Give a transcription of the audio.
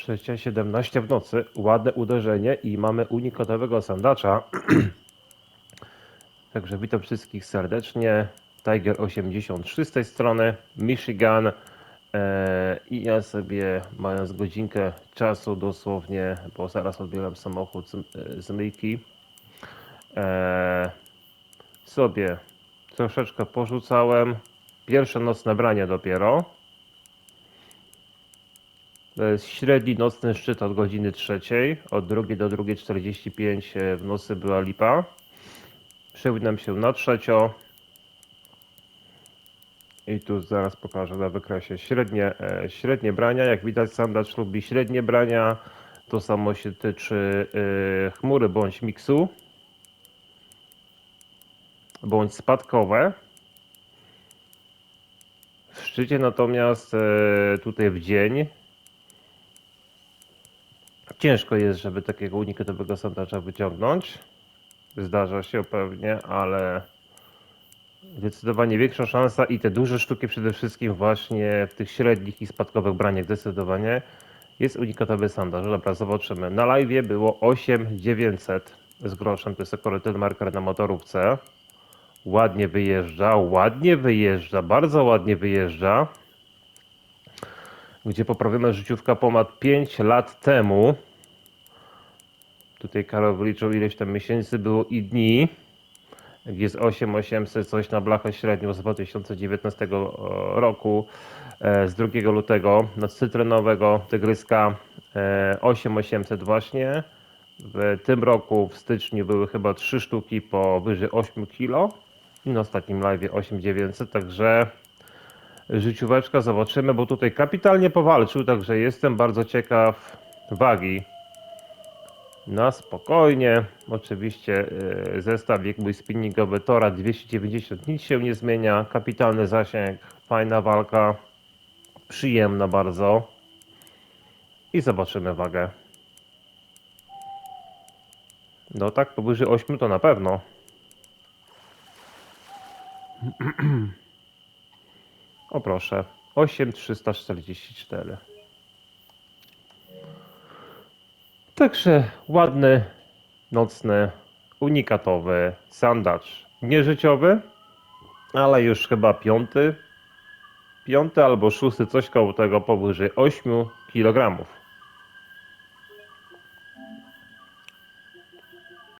trzecia, 17 w nocy. Ładne uderzenie i mamy unikatowego sandacza. Także witam wszystkich serdecznie. Tiger 83 z tej strony, Michigan. Eee, I ja sobie, mając godzinkę czasu dosłownie, bo zaraz odbieram samochód z, z myjki, eee, sobie troszeczkę porzucałem. Pierwsze nocne branie dopiero. To jest średni nocny szczyt od godziny trzeciej. Od drugiej do 2.45 w nocy była lipa. Przewinam się na trzecio. I tu zaraz pokażę na wykresie średnie, e, średnie brania. Jak widać sandacz lubi średnie brania. To samo się tyczy e, chmury bądź miksu. Bądź spadkowe. W szczycie natomiast e, tutaj w dzień ciężko jest, żeby takiego unikatowego sandacza wyciągnąć. Zdarza się pewnie, ale zdecydowanie większa szansa i te duże sztuki przede wszystkim właśnie w tych średnich i spadkowych braniach zdecydowanie jest unikatowy sandacz. Dobra, zobaczymy. Na live było 8900 z groszem, to jest akurat ten marker na motorówce. Ładnie wyjeżdża, ładnie wyjeżdża, bardzo ładnie wyjeżdża. Gdzie poprawiona życiówka ponad 5 lat temu. Tutaj Karol wyliczył ileś tam miesięcy było i dni. Jest 8800 coś na blachę średnią z 2019 roku e, z 2 lutego na cytrynowego tygryska e, 8800 właśnie. W tym roku w styczniu były chyba 3 sztuki po wyżej 8 kg i na ostatnim live 8900, także życióweczka zobaczymy, bo tutaj kapitalnie powalczył, także jestem bardzo ciekaw wagi. Na spokojnie. Oczywiście yy, zestawik mój spinningowy Tora 290 nic się nie zmienia. Kapitalny zasięg, fajna walka, przyjemna bardzo. I zobaczymy wagę. No tak, powyżej 8 to na pewno. O proszę, 8344. Także ładny, nocny, unikatowy sandacz. Nieżyciowy, ale już chyba piąty, piąty albo szósty, coś koło tego powyżej 8 kg.